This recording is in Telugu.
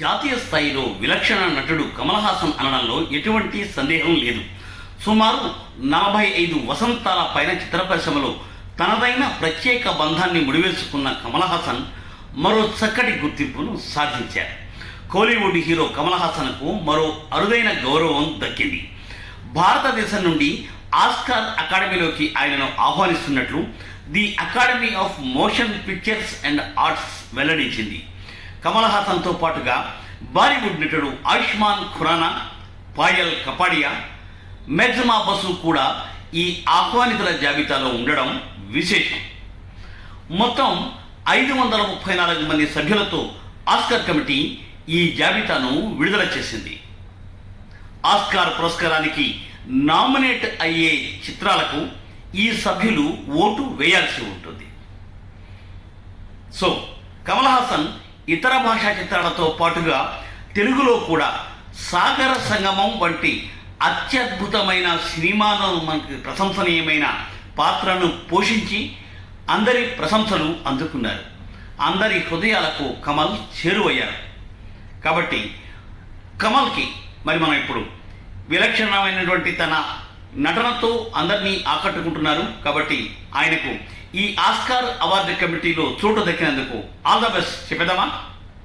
జాతీయ స్థాయిలో విలక్షణ నటుడు కమల్ హాసన్ అనడంలో ఎటువంటి సందేహం లేదు. సుమారు నలభై ఐదు వసంతాల పైన చిత్ర పరిశ్రమలో తనదైన ప్రత్యేక బంధాన్ని ముడివేసుకున్న కమల్ హాసన్ మరో చక్కటి గుర్తింపును సాధించారు. కోలీవుడ్ హీరో కమల్ హాసన్కు మరో అరుదైన గౌరవం దక్కింది. భారతదేశం నుండి ఆస్కార్ అకాడమీలోకి ఆయనను ఆహ్వానిస్తున్నట్లు the academy of motion pictures and arts వెల్లడించింది. కమల్ హాసన్తో పాటుగా బాలీవుడ్ నటుడు ఆయుష్మాన్ ఖురానా పాయల్ కపాడియా మెజ్మా బసు కూడా ఈ ఆహ్వానితుల జాబితాలో ఉండడం విశేషం. మొత్తం ఐదు వందల ముప్పై నాలుగు మంది సభ్యులతో ఆస్కార్ కమిటీ ఈ జాబితాను విడుదల చేసింది. ఆస్కార్ పురస్కారానికి నామినేట్ అయ్యే చిత్రాలకు ఈ సభ్యులు ఓటు వేయాల్సి ఉంటుంది. సో కమల్ హాసన్ ఇతర భాషా చిత్రాలతో పాటుగా తెలుగులో కూడా సాగర సంగమం వంటి అత్యద్భుతమైన సినిమాలో మనకి ప్రశంసనీయమైన పాత్రను పోషించి అందరి ప్రశంసలు అందుకున్నారు. అందరి హృదయాలకు కమల్ చేరువయ్యారు. కాబట్టి కమల్కి మరి మనం ఇప్పుడు విలక్షణమైనటువంటి తన నటనతో అందరినీ ఆకట్టుకుంటున్నారు. కాబట్టి ఆయనకు ఈ ఆస్కార్ అవార్డు కమిటీలో చోటు దక్కినందుకు ఆల్ ద బెస్ట్. చెప్పేద్దామా?